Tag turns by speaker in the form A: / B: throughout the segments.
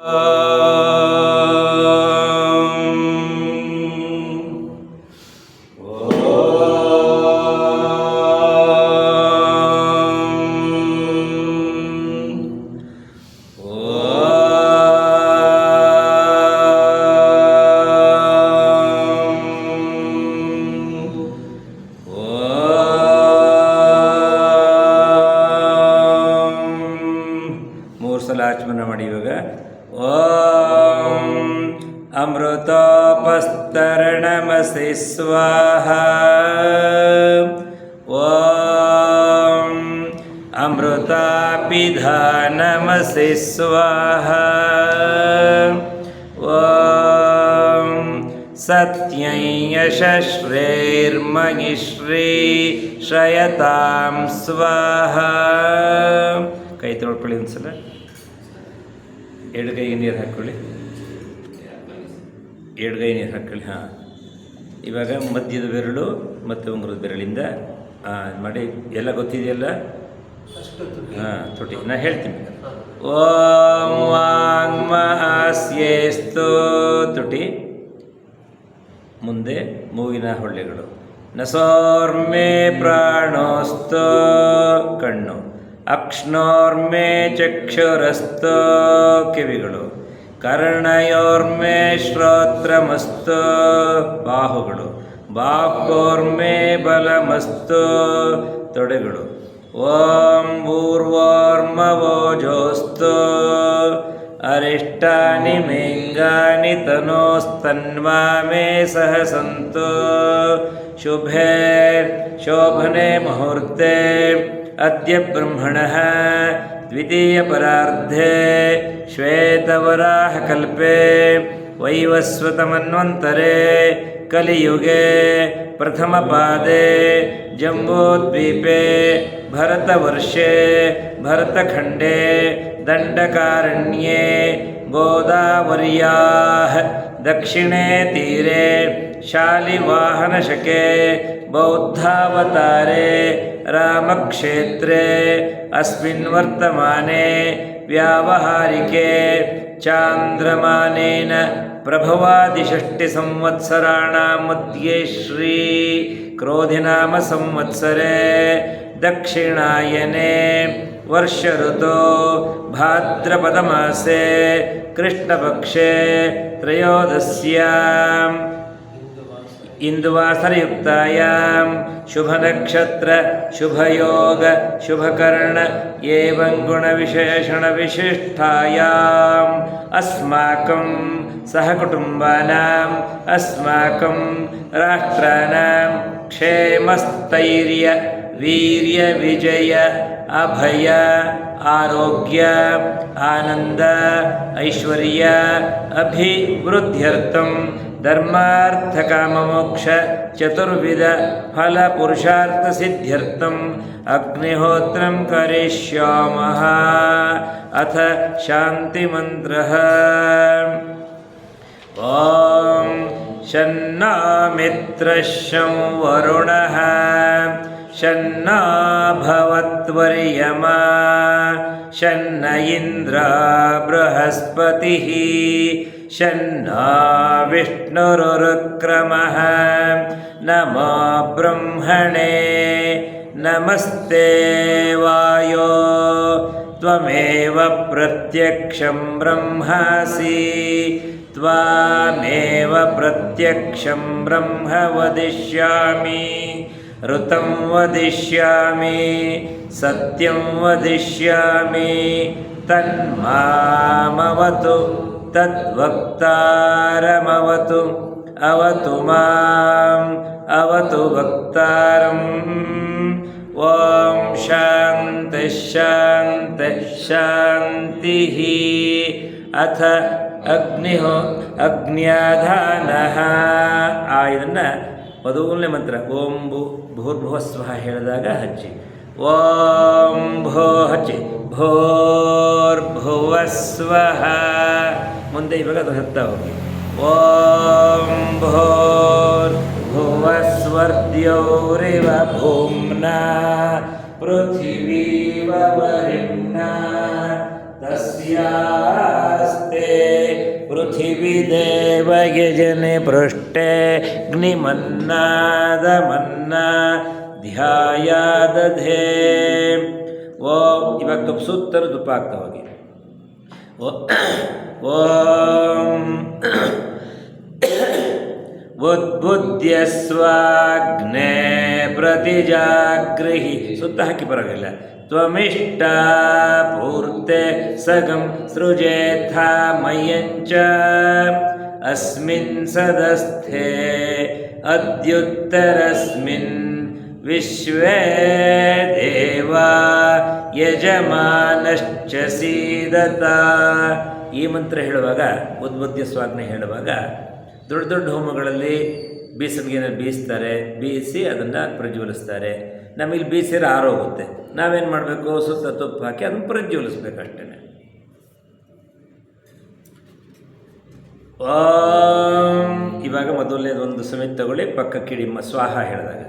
A: Uh... ಅಮೃತೋಪಸ್ತರಣಮಸಿ ಸ್ವಾಹ ಓಂ ಅಮೃತಾಪಿಧಾನಮಸಿ ಸ್ವಾಹ ಓಂ ಸತ್ಯಂ ಯಶಶ್ರೇರ್ಮಹಿಶ್ರೀ ಶ್ರಯತಾಂ ಸ್ವಾಹ. ಕೈ ತೊಳ್ಕೊಳ್ಳಿ ಒಂದ್ಸಲ. ಎಡಗೈಗೆ ನೀರು ಹಾಕ್ಕೊಳ್ಳಿ. ಎಡಗೈ ನೀರು ಹಾಕ್ಕೊಳ್ಳಿ, ಹಾಂ. ಇವಾಗ ಮಧ್ಯದ ಬೆರಳು ಮತ್ತು ಉಂಗುರದ ಬೆರಳಿಂದ ಮಾಡಿ, ಎಲ್ಲ ಗೊತ್ತಿದೆಯಲ್ಲ? ಹಾಂ, ತೊಟ್ಟಿ ನಾನು ಹೇಳ್ತೀನಿ. ಓಂ ವಾಂಗ್ ಮಾಸ್ಯೇಸ್ತು ತುಟಿ ಮುಂದೆ ಮೂಗಿನ ಹೊಳ್ಳೆಗಳು. ನಸೋರ್ಮೆ ಪ್ರಾಣೋಸ್ತೋ. ಕಣ್ಣು, ಅಕ್ಷ್ಣೋರ್ಮೆ ಚಕ್ಷುರಸ್ತು. ಕಿವಿಗಳು. ಕರ್ಣಯೋರ್ಮೆ ಶ್ರೋತ್ರಮಸ್ತು. ಬಾಹುಗಳು. ಬಾಹೋರ್ಮೆ ಬಲಮಸ್ತು. ತೊಡೆಗಳು. ಓಂ ಪೂರ್ವೋರ್ಮವೋಜೋಸ್ತು ಅರಿಷ್ಟಾನಿ ಮೇಂಗಾನಿ ತನೋಸ್ತನ್ವಾ ಮೇ ಸಹ ಸಂತು ಶುಭೆ ಶೋಭನೆ ಮುಹೂರ್ತೆ. ಅದ್ಯ ಬ್ರಹ್ಮಣಃ ದ್ವಿತೀಯ ದ್ವಿತೀಯಪರಾರ್ಧೆ ಶ್ವೇತವರಾಹಕಲ್ಪೇ ವೈವಸ್ವತಮನ್ವಂತರೆ कलियुगे प्रथम प्रथमपादे जम्बूद्वीपे भरतवर्षे भरतखण्डे दण्डकारण्ये गोदावर्याः दक्षिणे तीरे शालिवाहनशके बौद्धावतारे रामक्षेत्रे अस्मिन् वर्तमाने व्यावहारिके चान्द्रमानेन प्रभवादिष्टि संवत्सराणाद्य श्री प्रभवादिषष्टिसंवत्सराणामध्ये श्रीक्रोधिनामसंवत्सरे दक्षिणायने वर्षऋतो भाद्रपदमासे कृष्णपक्षे त्रयोदस्याम् इन्दुवासरयुक्तायां शुभनक्षत्र शुभयोग शुभकर्ण एवं गुणविशेषणविशिष्टायाम् अस्माकं सहकुटुम्बानाम् अस्माकं राष्ट्राणां क्षेमस्थैर्य वीर्यविजय अभय आरोग्य आनन्द ऐश्वर्य अभिवृद्ध्यर्थं धर्मार्थकाममोक्ष चतुर्विध फलपुरुषार्थसिद्ध्यर्थम् अग्निहोत्रं करिष्यामः। अथ शान्तिमन्त्रः। ॐ शन्ना मित्रशं वरुणः। शन्ना भवत्वर्यमा शन्न इन्द्रा बृहस्पतिः शन्ना विष्णुरुक्रमः नमो ब्रह्मणे नमस्ते वायो त्वमेव प्रत्यक्षं ब्रह्मासि त्वामेव प्रत्यक्षं ब्रह्म वदिष्यामि ऋतं वदिष्यामि सत्यं वदिष्यामि तन्मामवतु तद्वक्तारमवतु अवतु माम् अवतु वक्तारम्। ॐ शान्तः अथ अग्निः अग्न्याधानः। आयुर्न ಮೊದಲನೇ ಮಂತ್ರ, ಓಂ ಭೂ, ಭೂರ್ಭುವ ಸ್ವಹ ಹೇಳಿದಾಗ ಹಚ್ಚಿ. ಓಂ ಭೋ ಹಚ್ಚಿ. ಭೋರ್ಭುವ ಸ್ವಹ ಮುಂದೆ ಇವಾಗ ಅದು ಹತ್ತಾ ಹೋಗಿ. ಓಂ ಭೋರ್ ಭುವ ಸ್ವರ್ದ್ಯೌರಿವ ಭೂಮ್ನ, ಪೃಥಿವೀವ ವರಿಮ್ನ पृथिवी देवयजने पृष्ठे अग्निमन्नादमन्ना ಧ್ಯಾಯಾದಧೇ ಓಂ ಇವಾಗ ತುಪ್ಪ ಸುತ್ತಲೂ ತುಪ್ಪ ಆಗ್ತಾ ಹೋಗಿ ಓ- ಓಂ ಉದ್ಬುದ್ಧ್ಯಸ್ವಾಗ್ನೇ ಪ್ರತಿಜಾಗೃಹಿ ಸುತ್ತ ಹಾಕಿ ಪರವಾಗಿಲ್ಲ ತ್ವಮಿಷ್ಟ ಪೂರ್ತೆ ಸಗಂ ಸೃಜೇಥ ಮಯಂಚ. ಅಸ್ಮಿನ್ ಸದಸ್ಥೆ ಅದ್ಯುತ್ತರಸ್ಮಿನ್ ವಿಶ್ವೇ ದೇವ ಯಜಮಾನಶ್ಚ ಸೀದತ. ಈ ಮಂತ್ರ ಹೇಳುವಾಗ ಉದ್ಬುದ್ಧ ಸ್ವಾಗ್ನೆ ಹೇಳುವಾಗ ದೊಡ್ಡ ದೊಡ್ಡ ಹೋಮಗಳಲ್ಲಿ ಬೀಸಣಿಗೆನ ಬೀಸ್ತಾರೆ ಬೀಸಿ ಅದನ್ನು ಪ್ರಜ್ವಲಿಸ್ತಾರೆ. ನಮಗೆ ಬೀಸಿದ್ರೆ ಆರೋಗುತ್ತೆ ನಾವೇನು ಮಾಡಬೇಕು? ಸುತ್ತ ತುಪ್ಪ ಹಾಕಿ ಅದನ್ನು ಪ್ರಜ್ವಲಿಸ್ಬೇಕಷ್ಟೇ ಓಂ. ಇವಾಗ ಮೊದಲನೇದು ಒಂದು ಸಮೇತ ತಗೊಳ್ಳಿ ಪಕ್ಕಕ್ಕಿಡಿ ಮ ಸ್ವಾಹ ಹೇಳಿದಾಗ.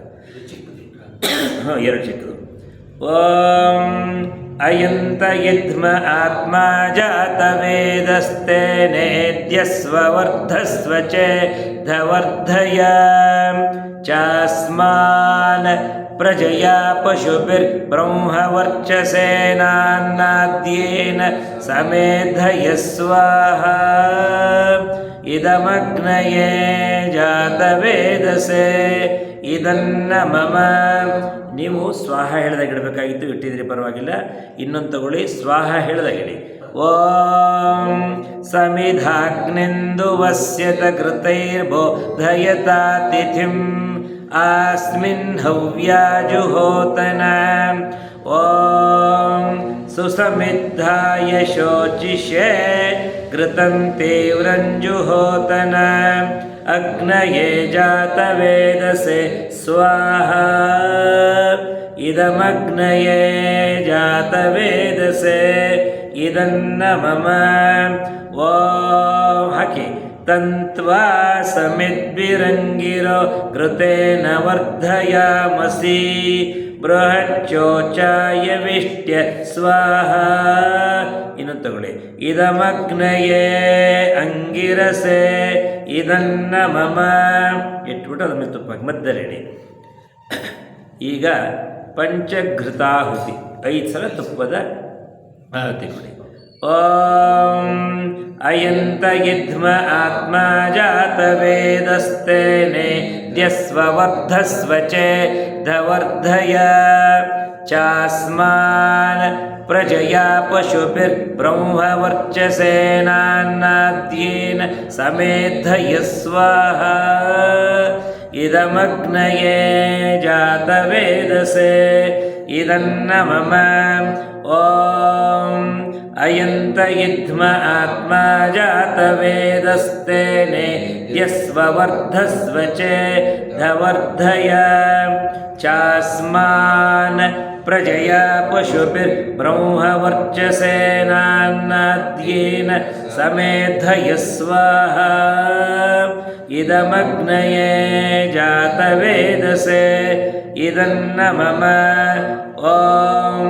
A: ಹಾಂ ಎರಡು ಚಿಕ್ಕದು. ಓಂ. अयन्त यद्म आत्मा जातवेदस्ते नेद्यस्व वर्धस्व चेद्धवर्धया चास्मान् प्रजया पशुभिर्ब्रह्मवर्चसेनान्नाद्येन समेधय स्वाहा। इदमग्नये जातवेदसे ಇದನ್ನ ಮಮ. ನೀವು ಸ್ವಾಹ ಹೇಳ್ದಾಗ ಇಡಬೇಕಾಗಿತ್ತು, ಇಟ್ಟಿದ್ರಿ ಪರವಾಗಿಲ್ಲ. ಇನ್ನೊಂದು ತಗೊಳ್ಳಿ, ಸ್ವಾಹ ಹೇಳ್ದಾಗ ಇಡಿ. ಓಂ ಸಮಿಧಾಗ್ನೆಂದು ವಸ್ಯತ ಕೃತೈರ್ಬೋಧಯತಾ ಆಸ್ಮಿನ್ ಹವ್ಯಾಜುಹೋತನ. ಓಂ ಸುಸಮಿದ್ಧಾಯ ಶೋಚಿಷೆ ಕೃತಂ ತೀವ್ರಂಜುಹೋತನ अग्नये जातवेदसे स्वाहा। इदमग्नये जातवेदसे इदन्न मम ॐ हकि। तन्त्वा समिद्भिरङ्गिरो कृते वर्धयामसि। ಬೃಹಚ್ಚೋಚಾಯ ವಿಷ್ಟ್ಯ ಸ್ವಾಹ. ಇನ್ನು ತಗೊಳ್ಳಿ. ಇದಮಗ್ನಯೇ ಅಂಗಿರಸೆ, ಇದನ್ನ ಮಮ. ಇಟ್ಬಿಟ್ಟು ಅದನ್ನು ತುಪ್ಪಾಗಿ ಮಧ್ಯದಲ್ಲಿ ಈಗ ಪಂಚಘೃತಾಹುತಿ. ಐದು ಸಲ ತುಪ್ಪದ ಆಹುತಿ ಕೊಡಿ. ಓಂ ಅಯಂತ ಯುಧ್ಮ ಆತ್ಮ ಜಾತ ವೇದಸ್ತೇನೆ ದ್ಯಸ್ವ ವರ್ಧಸ್ವ ಚೇಧವರ್ಧಯ ಚಾಸ್ಮಾನ್ ಪ್ರಜಯಾ ಪಶುಭಿರ್ಬ್ರಹ್ಮವರ್ಚಸೇನಾನ್ನಾದ್ಯೇನ ಸಮೇಧಯ ಸ್ವಾಹ ಇದಮಗ್ನಯೇ ಜಾತವೇದಸೆ अयन्त इद्म आत्मा जातवेदस्तेने यस्ववर्धस्व चेधवर्धय चास्मान् प्रजया पशुभिर्ब्रह्मवर्चसेनान्नाद्येन समेधयस्वाहा इदमग्नये जातवेदसे इदन्न मम ॐ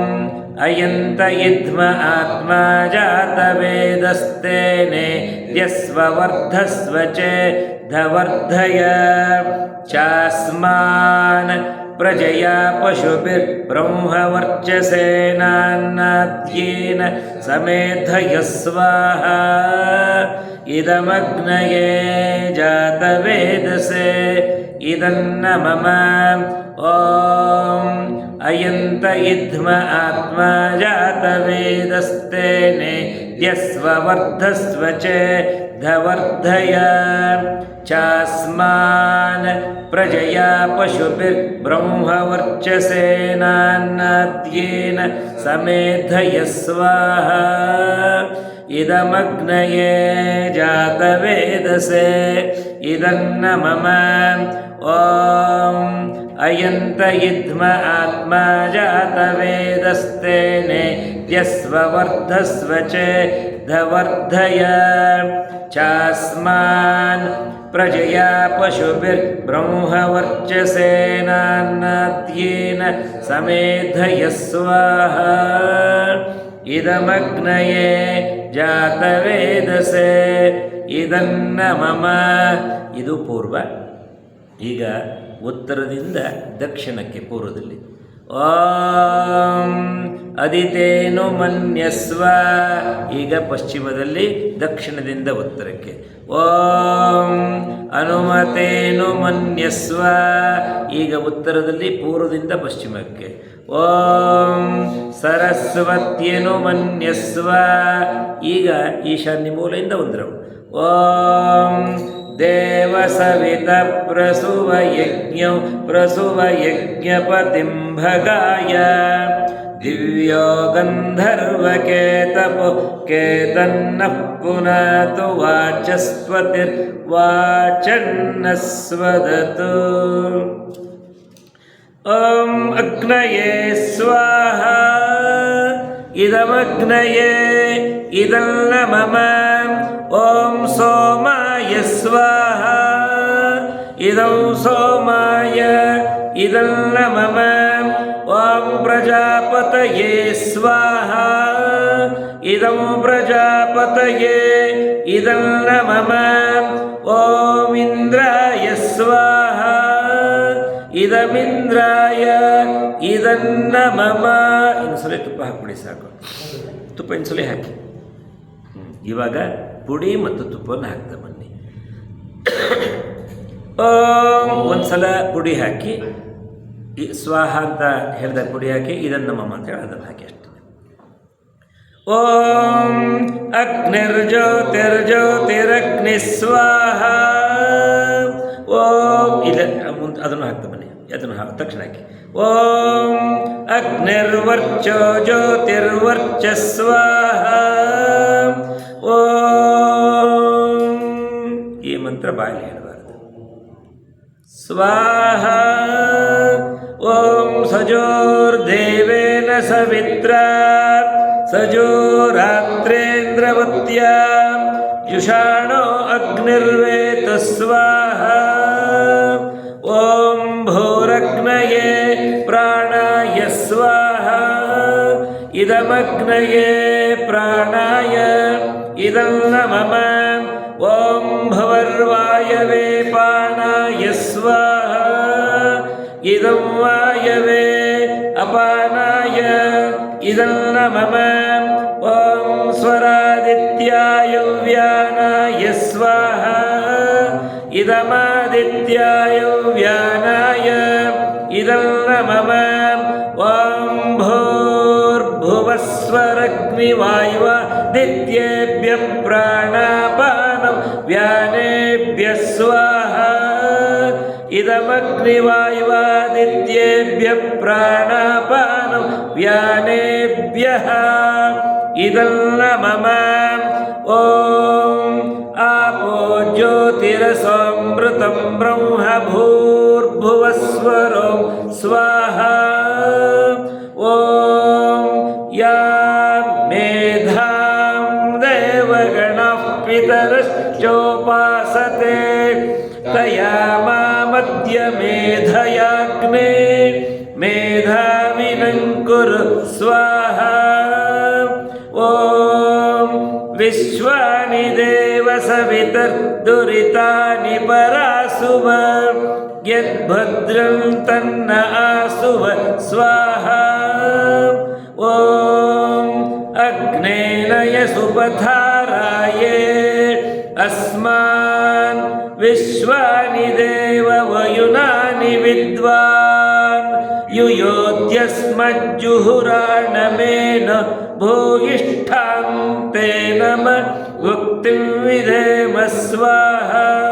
A: अयन्त इद्म आत्मा जातवेदस्तेने यस्व वर्धस्व चेदवर्धय चास्मान् प्रजया पशुभिर्ब्रह्मवर्चसेनान्नाद्येन समेधयस्वाहा। इदमग्नये जातवेदसे ఇదన్న మమ ఓం అయంత ఇద్మ ఆత్మా జాత వేదస్తేనే యస్వర్ధస్వ ధవర్ధయ చాస్మాన్ ప్రజయా పశుభిర్బ్రహ్మవర్చసేనాన్నాద్యేన సమేధయ స్వాహ इदमग्नये जातवेदसे। इदन्न मम। ॐ अयन्त इद्म आत्मा जातवेदस्तेने नेद्यस्व वर्धस्व चेदवर्धय चास्मान् प्रजया पशुभिर्ब्रह्मवर्चसेनान्नाद्येन समेधयस्वाहा। ಇದಮಗ್ನಯೇ ಜಾತವೇದಸೆ. ಇದನ್ನ ಮಮ. ಇದು ಪೂರ್ವ. ಈಗ ಉತ್ತರದಿಂದ ದಕ್ಷಿಣಕ್ಕೆ ಪೂರ್ವದಲ್ಲಿ. ಓಂ ಅದಿತೇನು ಮನ್ಯಸ್ವ. ಈಗ ಪಶ್ಚಿಮದಲ್ಲಿ, ದಕ್ಷಿಣದಿಂದ ಉತ್ತರಕ್ಕೆ. ಓಂ ಅನುಮತೇನು ಮನ್ಯಸ್ವ. ಈಗ ಉತ್ತರದಲ್ಲಿ, ಪೂರ್ವದಿಂದ ಪಶ್ಚಿಮಕ್ಕೆ. ಓಂ ಸರಸ್ವತ್ಯನು ಮನ್ಯಸ್ವ. ಈಗ ಈಶಾನ್ಯ ಮೂಲೆಯಿಂದ ಉದ್ರವು. ಓಂ ದೇವ ಸವಿತ ಪ್ರಸುವ ಯಜ್ಞ ಪ್ರಸುವ ಯಜ್ಞಪತಿಂಭಗಾಯ. दिव्यो गन्धर्वकेतपो केतन्नः पुनातु वाचस्पतिर्वाचन्नः स्वदतु ॐ अग्नये स्वाहा इदमग्नये इदं मम ॐ सोमाय स्वाहा इदं सो ಇದಂ ಪ್ರಜಾಪತಯೇ ಇದಂ ನಮಮ ಓಂ ಇಂದ್ರಾಯ ಸ್ವಾಹ ಇದಮಿಂದ್ರಾಯ ಇದನ್ನ ಮಮ ಇನ್ಸುಲಿ ತುಪ್ಪ ಹಾಕ್ಬಿಡಿ ಸಾಕು. ತುಪ್ಪ ಇನ್ಸುಲಿ ಹಾಕಿ. ಇವಾಗ ಪುಡಿ ಮತ್ತು ತುಪ್ಪವನ್ನು ಹಾಕ್ತಾ ಬನ್ನಿ. ಓಂ, ಒಂದ್ಸಲ ಪುಡಿ ಹಾಕಿ. ಸ್ವಾಹ ಅಂತ ಹೇಳಿದಾಗ ಪುಡಿ ಹಾಕಿ, ಇದನ್ನ ಮಮ್ಮ ಅಂತ ಹೇಳಿ ಅದನ್ನು ಹಾಕಿ ಅಷ್ಟೆ. ಓಂ ಅಗ್ನಿರ್ಜ್ಯೋತಿರ್ಜ್ಯೋತಿರಗ್ನಿ ಸ್ವಾಹ ಓಂ ಇದ ಮುಂದೆ ಅದನ್ನು ಹಾಕ್ತಾ ಬನ್ನಿ ಅದನ್ನು ಹಾ ತಕ್ಷಣ ಹಾಕಿ ಓಂ ಅಗ್ನಿರ್ವರ್ಚೋ ಜ್ಯೋತಿರ್ವರ್ಚ ಸ್ವಾಹ ಓಂ ಈ ಮಂತ್ರ ಬಾಯಲ್ಲಿ ಹೇಳಬಾರದು ಸ್ವಾಹ ಓಂ ಸಜೋರ್ದೇವೇನ सजो रात्रेन्द्रवत्या जुषाणो अग्निर्वेत स्वाहा ॐ भोरग्नये प्राणाय स्वाहा। इदमग्नये प्राणाय इदं न मम ॐ भवर्वायवे அபானாய இதல்லமம ஓம் ஸ்வராதித்யாய வியானாய ஸ்வாஹா. இதமாதித்யாய வியானாய இதல்லமம ஓம் भूर्भुवस्वरग्निवायुवदित्येभ्यः അഗ്നിവായുവാദിത്യേഭ്യ പ്രാണാപാനം വ്യാനേഭ്യ ഇതല്ല മമ ഓം आपो ज्योतिरसमृतं ब्रह्मभू परासुव यद्भद्रं तन्न आसुव स्वाहा। ॐ अग्नेन यसुपथाराये अस्मान् विश्वानि देव वयुनानि विद्वान् युयोध्यस्मज्जुहुराणमेन भूयिष्ठां ते नम भुक्तिं विधेम स्वाहा।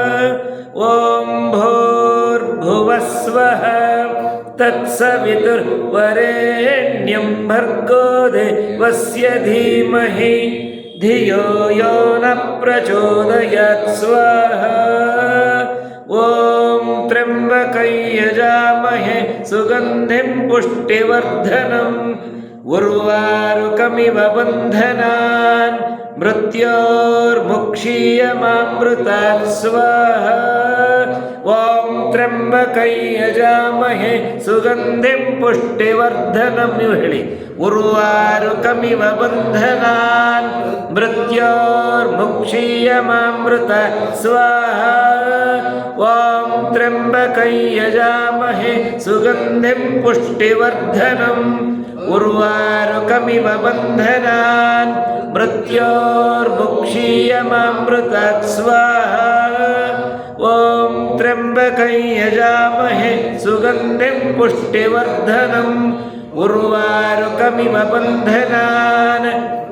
A: ॐ भूर्भुवस्वः तत्सवितुर्वरेण्यं भर्गो देवस्य धीमहि धियो यो न प्रचोदयात् स्वाहा। ॐ त्र्यम्बकै यजामहे सुगन्धिं पुष्टिवर्धनम् उर्वारुकमिव बन्धनान् मृत्योर्मुक्षीयमामृतात् स्वाहा। ॐ त्र्यम्बकै यजामहे। सुगन्धिं पुष्टिवर्धनं हेळि। उर्वारुकमिव बन्धनान् मृत्योर्मुक्षीयमामृत स्वाहा। ॐ त्र्यम्बकै यजामहे। सुगन्धिं पुष्टिवर्धनम् उर्वारुकमिव बन्धनान् मृत्योर्मुक्षीयमामृतात् स्वाहा। ॐ त्र्यम्बकै यजामहे सुगन्धिं पुष्टिवर्धनम् उर्वारुकमिव बन्धनान्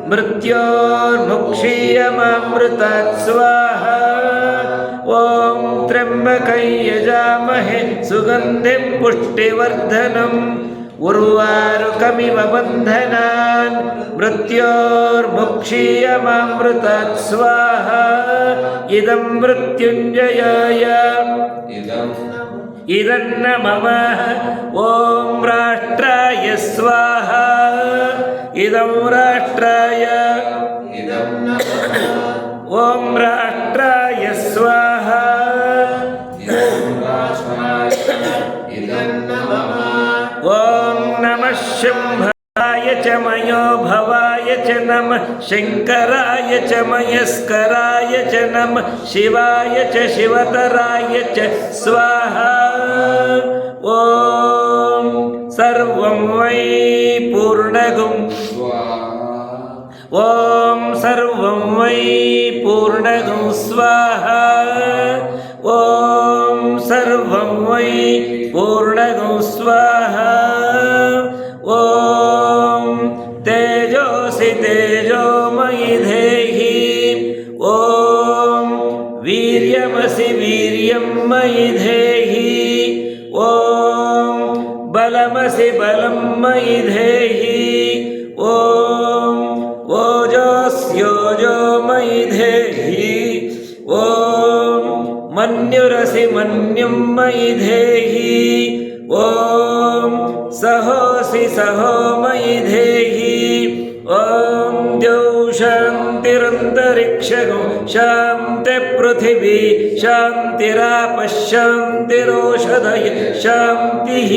A: मृत्योर्मुक्षीयमामृतात् स्वाहा। ॐ त्र्यम्बकै यजामहे सुगन्धिं पुष्टिवर्धनम् उर्वारुकमिव बन्धनान् मृत्योर्मुक्षीयमामृतात् स्वाहा इदं मृत्युञ्जयाय इदन्न मम ॐ राष्ट्राय स्वाहा
B: इदं
A: राष्ट्राय
B: ॐ राष्ट्राय स्वाहा इदं नमः
A: ॐ नमः शम्भराय च मयोभवाय च नमः शङ्कराय च मयस्कराय च नमः शिवाय च शिवतराय च स्वाहा ॐ सर्वं वै
B: पूर्णगुं
A: ॐ सर्वं वै पूर्णगुं स्वाहा ॐ सर्वं वै पूर्णगं स्वाहा। ॐ तेजोसि तेजोमयि धेहि। ॐ वीर्यमसि वीर्यं मयि धेहि। ॐ बलमसि बलं मयि धेहि मन्युं मयि धेहि। ॐ सहोऽसि सहो मयि धेहि। ॐ द्यौ शान्तिरन्तरिक्षगो शान्ति पृथिवी शान्तिरापः शान्तिरोषधय शान्तिः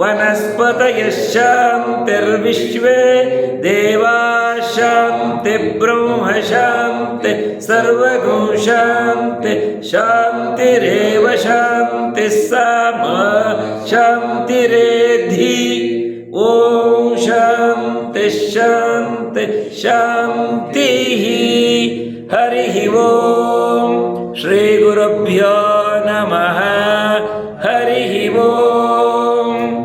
A: वनस्पतयः शान्तिर्विश्वे देवा शान्ति ब्रह्म शान्ति सर्वगो शान्ति शान्तिरेव शान्तिः सामा शान्तिरेधि ॐ शान्ति शान्ति शान्तिः हरिः ॐ श्रीगुरुभ्यो